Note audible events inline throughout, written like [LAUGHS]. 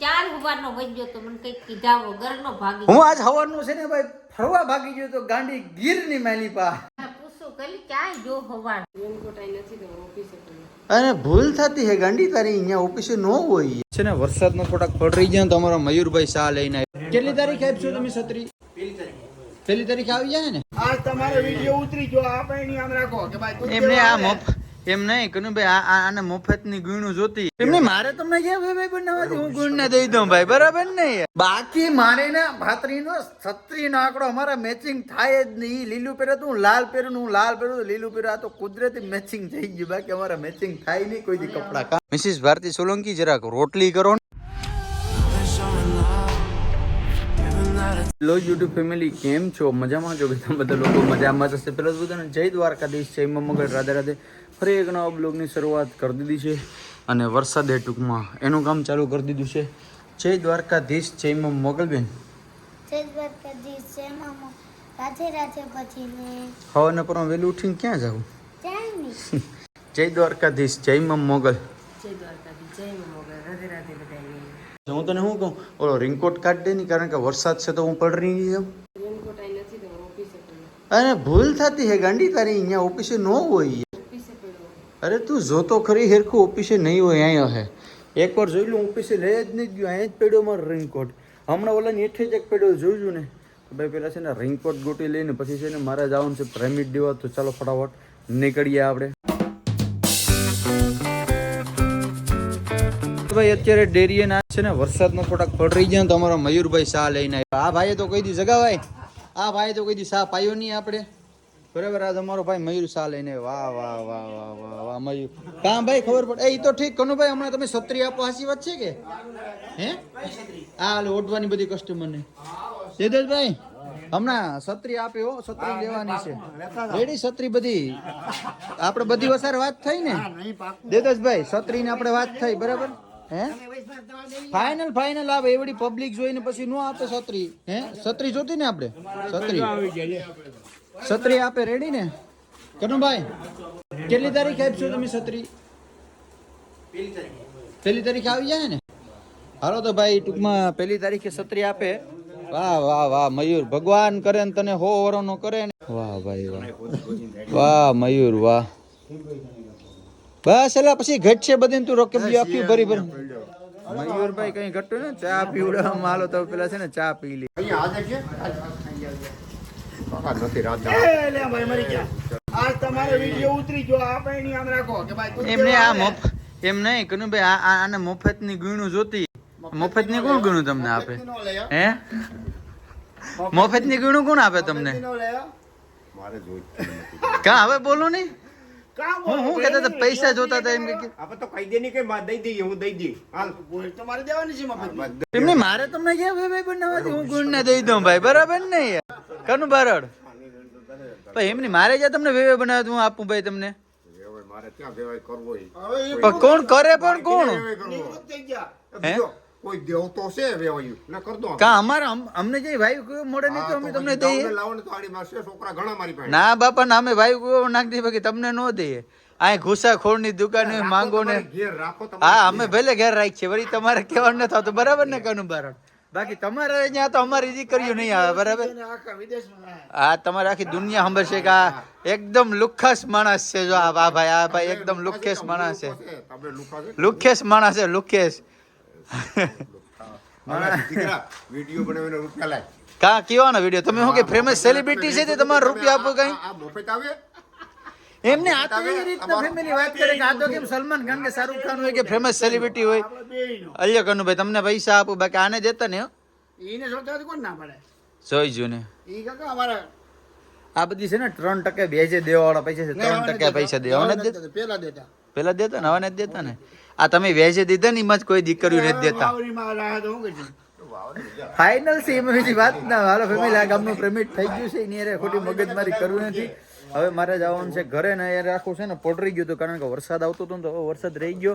ચાર હવારનો વજ્યો તો મને કઈ કીધા વગરનો ભાગી હું આજ સવારનું છે ને ભાઈ ફરવા ભાગી ગયો તો ગાંડી ગીરની માલી પા. પૂછું કઈ ક્યાંય જો હવાર? અરે ભૂલ થતી હે ગાંડી તારી અહીંયા ઓફિસે ન હોય છે ને વરસાદનો થોડાક પડી જાય તો અમારા મયુરભાઈ શાહ લઈને કેટલી તારીખ આપશો તમે છત્રી? પહેલી તારીખ આવી જાય ને? આજ તમારો વીડિયો ઉતરી જો આપણે આમ રાખો કે ભાઈ એમને આ મફ એમ નહીં કનું ભાઈ આ આને મફતની ગુણું જોતી. એમને મારે તમને કે ભાઈ ભાઈ બનાવવાથી હું ગુણ ને દઈ દઉં ભાઈ બરાબર ને બાકી મારે ને ભાતરીનો છત્રીનો આંકડો અમારા મેચિંગ થાય જ નહીં. લીલું પહેરે તો હું લાલ પહેરું હું લાલ પહેરું લીલું પહેરું આ તો કુદરતી મેચિંગ થઈ ગયું. બાકી અમારા મેચિંગ થાય નહીં કોઈ દી કપડા મિસિસ ભારતી સોલંકી જરાક રોટલી કરો હેલો યુટ્યુબ ફેમિલી કેમ છો? મજામાં છો બધા બધા લોકો? મજામાં જશે પેલા તો બધાને જય દ્વારકાધીશ જય મગળ રાધે રાધે. ફરી એક નવા બ્લોગની શરૂઆત કરી દીધી છે અને વરસાદે ટૂંકમાં એનું કામ ચાલુ કરી દીધું છે. જય દ્વારકાધીશ જય મમ મોગલબેન. જય દ્વારકાધીશ જય મમ રાધે રાધે પછી ને હવાને પર વહેલું ઉઠીને ક્યાં જાઉં જય દ્વારકાધીશ જય દ્વારકાધીશ જય મમ મોગલ. હું તને શું કહું? ઓલો રેનકોટ કાઢ દે નહીં કારણ કે વરસાદ છે તો હું પલરી નહીં જાઉં અરે ભૂલ થતી હે ગાંડી તારી અહીંયા ઓફિસે ન હોય. અરે તું જોતો ખરી હેરખું ઓફિસે નહીં હોય અહીંયા હે. એકવાર જોઈ લઉં ઓફિસે લઈ જ નહીં ગયો અહીંયા જ પડ્યો મારો રેનકોટ હમણાં ઓલાની હેઠે જ એક પડ્યો જોયું ને? ભાઈ પેલા છે ને રેનકોટ ગોટી લઈને પછી છે ને મારે જવાનું છે પ્રેમિટ દેવા તો ચાલો ફટાફટ નીકળીએ આપણે. ભાઈ, અત્યારે ડેરીએ ના છે ને, વરસાદનો થોડાક પડી જાય તો અમારા મયુરભાઈ શાહ લઈને આવ્યા. આ ભાઈએ તો કહી દી જગા ભાઈ, આ ભાઈએ તો કહી દી શાહ પાયો નહીં આપણે. બરાબર, આ તમારો ભાઈ મયુર શાહ લઈને વાહ વાહ વાહ વાહ વાહ વાહ, મયુર. કા ભાઈ ખબર પડે એ તો ઠીક, કનુભાઈ, હમણાં તમે છત્રી આપો હાસી વાત છે કે? હે? આ ઓઢવાની બધી કસ્ટમરને જયદેશભાઈ હમણાં છત્રી આપ્યો છત્રી લેવાની છે. રેડી છત્રી બધી? આપણે બધી વસાર વાત થઈ ને? દેદસભાઈ છત્રી ને આપણે વાત થઈ, બરાબર? હે? ફાઇનલ ફાઇનલ આવે એવડી પબ્લિક જોઈને પછી નો આપે છત્રી. હે? છત્રી જોતી ને આપણે છત્રી. છત્રી આપે રેડી ને? કનુભાઈ, કેટલી તારીખ આપશો તમે છત્રી? પહેલી તારીખે આવી જાય ને? હાલો તો ભાઈ, ટૂંકમાં પહેલી તારીખે છત્રી આપે. વાહ વાહ વાહ, મયુર. ભગવાન કરે ને તને હો વરોનો કરે ને. વાહ, ભાઈ, વાહ. વાહ, મયુર, વાહ. બસ એટલે પછી ઘટશે બધી તું રોકે આપી ભરી ભરી. મયુરભાઈ કઈ ઘટતું ને ચા પીવડાવવામાં માલો તો પેલા છે ને ચા પી લે. અહીંયા હાજર છે? નથી રાજા એ ભાઈ મરી ગયા. આજ તમારો વીડિયો ઉતરી ગયો. આપણે એની આમ રાખો કે ભાઈ એમને આ મફ એમ નહીં કનુભાઈ આ આ- આને મફતની ગુણું જોતી. મફતની કોણ ગણું તમને આપે? નો. હે. મફતની ગુણું કોણ આપે તમને? નો મારે જોઈ કા હવે બોલો નહીં. હું હું કહેતા હતા પૈસા જોતા હતા એમ કે આપણે તો કહી દે નહીં કે દઈ દઈએ હું દઈ દઈ હાલ. તો મારે દેવાની છે મફત એમને મારે તમને ક્યાં ભાઈ ભાઈ બનાવવાથી હું ગુણ ને દઈ દઉં ભાઈ બરાબર ને યાર? કનું બરાડ? ભાઈ એમની મારે જ્યાં તમને વેવે બનાવે હું આપું ભાઈ તમને. મારે ક્યાં કહેવાય કરવો ઈ. હવે એ પણ કોણ કરે પણ કોણ? હે? કોઈ દેવ તો છે વેવાયું ના કરતો કા અમારા અમને જે ભાઈ કોઈ મોડે નહીં તો અમે તમને દઈએ. લાવો તો આડી માં છોકરા ઘણા મારી પાસે. ના બાપા ના અમે ભાઈ કયો નાખ દઈએ બાકી તમને ન દઈએ. આ ઘુસાખોરની દુકાન માંગો ને. ઘેર રાખો હા અમે ભલે ઘેર રાખીએ વળી તમારે કહેવાનું ન થતું બરાબર ને કનું બારણ બાકી તમારે અહીંયા તો અમારી દીકરીઓ નહીં આવે બરાબર? આ તમારે આખી દુનિયા સાંભળશે કે આ એકદમ લુખાસ માણસ છે જો આ ભાઈ આ ભાઈ એકદમ લુખેશ માણસ છે. લુખેશ માણસ છે લુખેશ. કા કેવાનો વીડિયો તમે શું કે ફેમસ સેલિબ્રિટી છે તે તમારે રૂપિયા આપો કઈ? મફત આવે? એમને આ તો એવી રીતના ફેમિલી વાત કરે કે આ તો કેમ સલમાન ખાન કે શાહરુખ ખાન હોય કે ફેમસ સેલિબ્રિટી હોય. અલ્યો કનુભાઈ તમને પૈસા આપું બાકી આને દેતા ને હો. ઈને કોણ ના પડે? જોઈજો ને. ઈ કાકા અમારા આ બધી છે ને ત્રણ ટકા બેજે દેવા વાળા પૈસા છે ત્રણ ટકા પૈસા દેવા હવે દેતા. પેલા દેતા. પેલા દેતા ને હવે દેતા ને. આ તમે વેજે દીધા ને એમાં જ કોઈ દીકરીઓ નથી દેતા? ફાઇનલ છે? એમાં બીજી વાત ના હાલો ફેમિલી આ ગામનું પેમેન્ટ થઈ ગયું છે એની અરે ખોટી મગજમારી કરવી નથી. હવે મારે જવાનું છે ઘરે ને અહીંયા રાખવું છે ને પોટરી ગયું હતું કારણ કે વરસાદ આવતો હતો ને તો હવે વરસાદ રહી ગયો.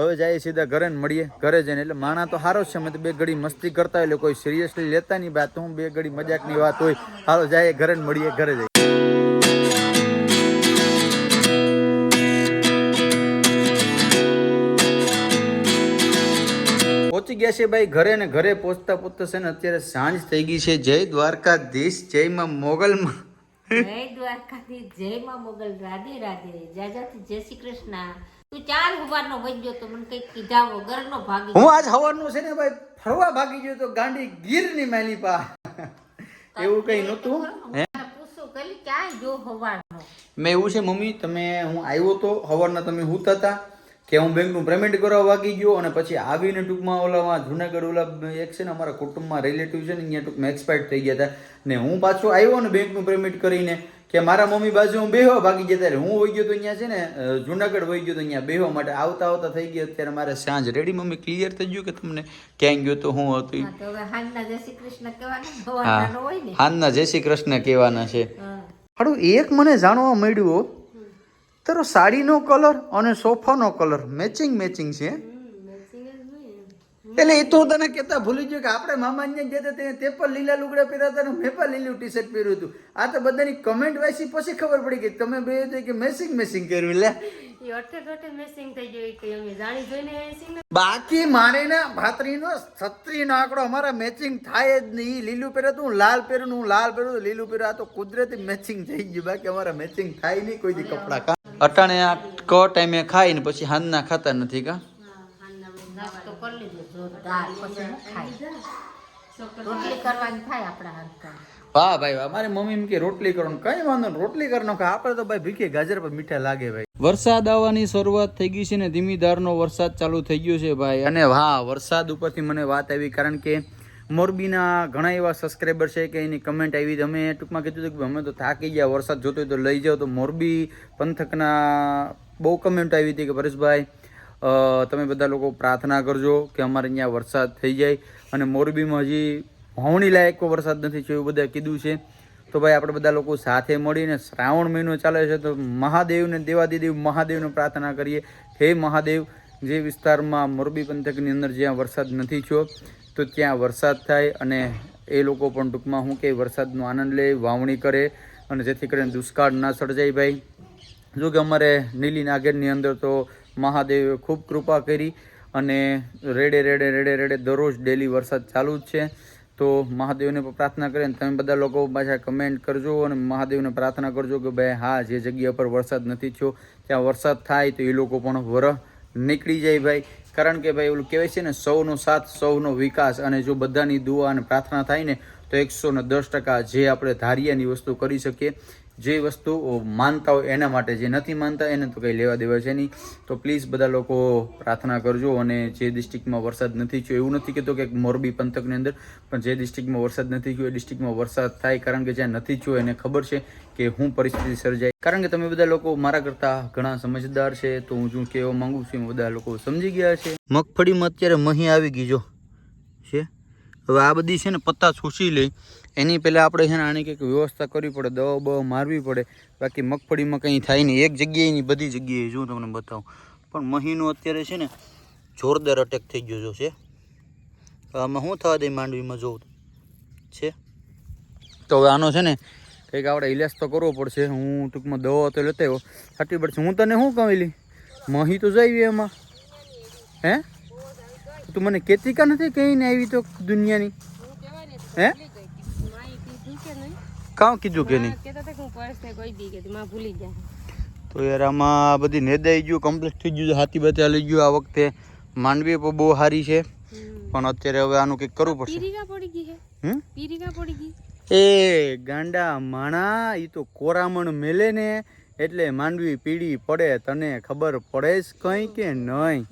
હવે જઈએ સીધા ઘરે ને મળીએ ઘરે જઈને. એટલે માણા તો સારો જ છે મેં તો બે ઘડી મસ્તી કરતા હોય એટલે કોઈ સિરિયસલી લેતા નહીં વાત હું બે ઘડી મજાકની વાત હોય. હાલો જાય ઘરે ને મળીએ ઘરે જઈએ. ગયા છે ભાઈ ઘરે ને ઘરે પહોંચતા પહોંચતા છે ને અત્યારે સાંજ થઈ ગઈ છે. જય દ્વારકાધીશ જય માં મોગલમાં જય દ્વારકાથી જય માં મોગલ રાધે રાધે. જાજાથી જય શ્રી કૃષ્ણ. તું ચાર ઉભારનો વજ્યો તો મને કંઈક કીધા વગરનો ભાગી હું આજ સવારનું છે ને ભાઈ ફરવા ભાગી ગયો તો ગાંડી ગીરની મેલી પા. એવું કઈ નહોતું? હે કઈ હવારનો? મેં એવું છે મમ્મી તમે હું આવ્યો તો સવારના તમે હુતા હતા કે હું બેંકનું પેમેન્ટ કરવા વાગી ગયો અને પછી આવીને ટૂંકમાં ઓલામાં જુનાગઢ ઓલા એક છે ને અમારા કુટુંબમાં રિલેટિવ છે ને અહીંયા ટૂંકમાં એક્સપાયર્ડ થઈ ગયા હતા. ને હું પાછો આવ્યો ને બેંકનું પેમેન્ટ કરીને કે મારા મમ્મી બાજુ હું બેહવા ભાગી ગયા ત્યારે હું વહી ગયો તો અહીંયા છે ને જુનાગઢ વહી ગયો તો અહીંયા બેહવા માટે. આવતા આવતા થઈ ગયા અત્યારે મારે સાંજ. Ready mummy? ક્લિયર થઈ ગયું કે તમને ક્યાંય ગયો તો હું હતું ઈ? હા તો જય શ્રી કૃષ્ણ કહેવાના હવારના નો હોય ને. હા હાલના જય શ્રી કૃષ્ણ કહેવાના છે. હા. હાડું એક મને જાણવા મળ્યું તારો સાડીનો કલર અને સોફાનો કલર મેચિંગ મેચિંગ છે. એટલે એ તો તને કહેતા ભૂલી ગયો કે આપણે મામાને ગયા તે તે પણ લીલા લુગડા પહેર્યા હતા ને મેં પણ લીલું ટી શર્ટ પહેર્યું હતું. આ તો બધાની કમેન્ટ વાંચી પછી ખબર પડી કે તમે બે કે મેચિંગ મેચિંગ કર્યું. લે. એ અઠે અઠે મેસિંગ થઈ ગયું કે અમે જાણી જોઈને મેસિંગ બાકી મારે ને ભાતરીનો છત્રીનો આંકડો અમારા મેચિંગ થાય જ નહીં. લીલું પહેરે તો હું લાલ પહેરું હું લાલ પહેરું લીલું પહેરું આ તો કુદરતી મેચિંગ થઈ ગયું. બાકી અમારા મેચિંગ થાય નહીં કોઈ કપડા કપડાં. કા અટાણે આ ક ટાઈમે ખાઈ ને પછી હાંજના ખાતા નથી કા? વાહ ભાઈ વાહ મારી મમ્મી એમ કે રોટલી કરો કઈ વાંધો નહીં રોટલી કરવાનું કે આપણે તો ભાઈ ભીખે ગાજર પર મીઠા લાગે ભાઈ. વરસાદ આવવાની શરૂઆત થઈ ગઈ છે ને ધીમી ધારનો વરસાદ ચાલુ થઈ ગયો છે ભાઈ. અને હા, વરસાદ ઉપરથી મને વાત આવી કારણ કે મોરબીના ઘણા એવા સબસ્ક્રાઈબર છે કે એની કમેન્ટ આવી. અમે ટૂંકમાં કીધું હતું કે અમે તો થાકી ગયા, વરસાદ જોતો તો લઈ જાઓ. તો મોરબી પંથકના બહુ કમેન્ટ આવી હતી કે પરેશભાઈ તમે બધા લોકો પ્રાર્થના કરજો કે અમારે અહીંયા વરસાદ થઈ જાય. અને મોરબીમાં હજી વાવણી લાયક વરસાદ નથી થયો એવું બધા કીધું છે. તો ભાઈ આપણે બધા લોકો સાથે મળીને શ્રાવણ મહિનો ચાલે છે તો મહાદેવને, દેવાદિદેવ મહાદેવને પ્રાર્થના કરીએ. હે મહાદેવ, જે વિસ્તારમાં મોરબી પંથકની અંદર જ્યાં વરસાદ નથી થયો, તો ત્યાં વરસાદ થાય અને એ લોકો પણ ટૂંકમાં શું કે વરસાદનો આનંદ લે, વાવણી કરે અને જેથી કરીને દુષ્કાળ ના સર્જાય ભાઈ. જો કે અમારે નીલી નાગેરની અંદર તો મહાદેવે ખૂબ કૃપા કરી અને રેડે રેડે રેડે રેડે દરરોજ ડેલી વરસાદ ચાલુ જ છે. તો મહાદેવને પ્રાર્થના કરીએ અને તમે બધા લોકો પાછા કમેન્ટ કરજો અને મહાદેવને પ્રાર્થના કરજો કે ભાઈ હા, જે જગ્યા પર વરસાદ નથી થયો, ત્યાં વરસાદ થાય તો એ લોકો પણ વરહ નીકળી જાય ભાઈ. કારણ કે ભાઈ ઓલું કહેવાય છે ને, સૌનો સાથ, સૌનો વિકાસ અને જો બધાની દુઆ અને પ્રાર્થના થાય ને, તો એકસો દસ ટકા જે આપણે ધાર્યાની વસ્તુ કરી શકીએ. જે વસ્તુ માનતા હોય એના માટે, જે નથી માનતા એને તો કંઈ લેવા દેવા છે નહીં. તો પ્લીઝ બધા લોકો પ્રાર્થના કરજો અને જે ડિસ્ટ્રિક્ટમાં વરસાદ નથી થયો, એવું નથી કહેતો કે મોરબી પંથકની અંદર, પણ જે ડિસ્ટ્રિક્ટમાં વરસાદ નથી થયો, એ ડિસ્ટ્રિક્ટમાં વરસાદ થાય કારણ કે જ્યાં નથી થયો એને ખબર છે કે હું પરિસ્થિતિ સર્જાય કારણ કે તમે બધા લોકો મારા કરતાં ઘણા સમજદાર છે, તો હું શું કહેવા માંગુ છું એ બધા લોકો સમજી ગયા છે. મગફળીમાં અત્યારે મહી આવી ગઈ જો, છે? હવે આ બધી છે ને પત્તા છૂસી લે. એની પહેલાં આપણે છે ને આની કંઈક વ્યવસ્થા કરવી પડે, દવા બવા મારવી પડે. બાકી મગફળીમાં કંઈ થાય નહીં. એક જગ્યાએ નહીં બધી જગ્યાએ જો તમને બતાવું. પણ મહીનો અત્યારે છે ને જોરદાર અટેક થઈ ગયો છે. આમાં શું થવા દે માંડવીમાં જોઉં? છે? તો હવે આનો છે ને કંઈક આપણે ઇલાજ તો કરવો પડશે. હું ટૂંકમાં દવા તો લેતા આવ્યો. થતી પડશે હું તને શું કહી લી મહી તો જઈ એમાં. હે? તું મને કેતી કા નથી કહીને આવી તો દુનિયાની? હે? કાં કીધું કે નહીં? કેતા હતા કે હું પર્સને કહી દી કે માં ભૂલી ગયા. તો યાર આમાં બધી નેદાઈ ગયું કમ્પ્લીટ થઈ ગયું હાથી બચા લઈ ગયું આ વખતે. માંડવી પણ બહુ સારી છે. પણ અત્યારે હવે આનું કંઈક કરવું પડશે. પીરિકા પડી ગઈ હે હમ? પડી ગઈ? એ ગાંડા માણા એ તો કોરામણ મેલે ને એટલે માંડવી પીડી પડે તને ખબર પડે જ કંઈ કે નહીં?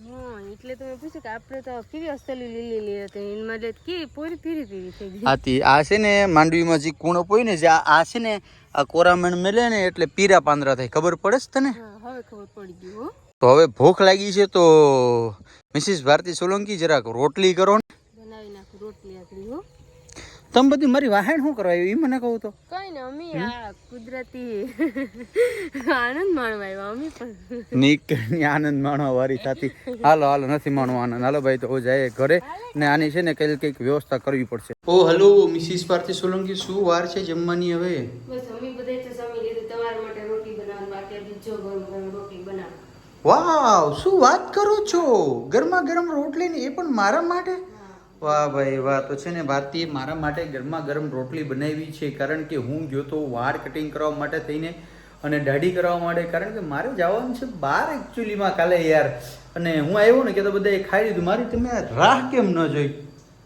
એટલે તમે પૂછ્યું કે આપણે તો કેવી અસલી લીલી લીલી હતી. એમાં એટલે કે પૂરી પીરી પીરી થઈ ગઈ. આથી આ છે ને માંડવીમાં જે કુણપ હોય ને જે આ આ છે ને આ કોરામણ મેલે ને એટલે પીરા પાંદરા થાય. ખબર પડે છે તને? હવે ખબર પડી ગઈ હો. તો હવે ભૂખ લાગી છે તો મિસિસ ભારતી સોલંકી જરાક રોટલી કરો ને બનાવી નાખું રોટલી આકડી હો તમે બધી મારી વાહેણ શું કરવા આવ્યું? એ મને કહું તો. કઈ ને અમી આ કુદરતી આનંદ માણવા આવ્યા અમી પણ. નીકળની આનંદ માણવા વારી થતી હાલો હાલો નથી માણવા આનંદ. હાલો ભાઈ તો જાય ઘરે ને આની છે ને કઈ કંઈક વ્યવસ્થા કરવી પડશે. ઓ હલો મિસિસ પાર્થિ સોલંકી શું વાર છે જમવાની હવે? બસ અમી બધે તો સમી લીધું. તમારા માટે રોટી બનાવવાનું બાકી બીજો ગરમ રોટી બનાવ. વાવ શું વાત કરો છો? ગરમા ગરમ રોટલી ને એ પણ મારા માટે? હા વાહ ભાઈ વાહ. તો છે ને ભારતી મારા માટે ગરમા ગરમ રોટલી બનાવી છે. કારણ કે હું ગયો તો વાળ કટિંગ કરવા માટે થઈને અને દાઢી કરવા માટે. કારણ કે મારે જવાનું છે બહાર એકચ્યુઅલીમાં કાલે યાર. અને હું આવ્યો ને કે તો બધાએ ખાઈ લીધું. મારી તમે રાહ કેમ ન જોઈ?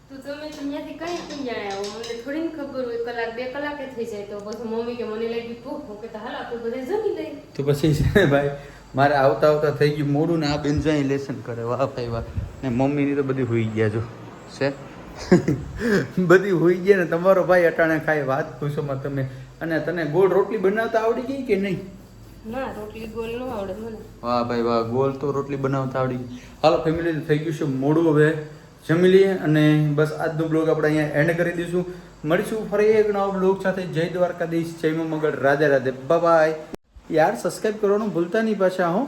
તો તમે ત્યાંથી કઈ કેમ જાણ્યા મને થોડી ખબર હોય. કલાક બે કલાકે થઈ જાય તો પછી મમ્મી કે મને લાગ્યું તું હું કે હાલ આપણે બધા જમી લઈએ. તો પછી છે ને ભાઈ મારે આવતા આવતા થઈ ગયું મોડું ને આ બેન જાય લેસન કરે. વાહ ભાઈ વાહ. ને મમ્મીની તો બધી હોઈ ગયા જો. છે? [LAUGHS] બધી હોઈ ગયા ને તમારો ભાઈ અટાણે ખાય વાત પૂછોમાં તમે. અને તને ગોળ રોટલી બનાવતા આવડી ગઈ કે નહીં? ના રોટલી ગોલ ન આવડે મને. વાહ ભાઈ વાહ ગોલ તો રોટલી બનાવતા આવડી ગઈ. હાલો ફેમિલી થઈ ગયું છે મોડું હવે. જમી લઈએ અને બસ આજનો બ્લોગ આપણે અહીંયા એન્ડ કરી દઈશું. મળીશું ફરી એક નવા બ્લોગ સાથે. જય દ્વારકાધીશ જય મગળ રાધે રાધે. બાય યાર સબસ્ક્રાઈબ કરવાનું ભૂલતા નહીં પાછા હો.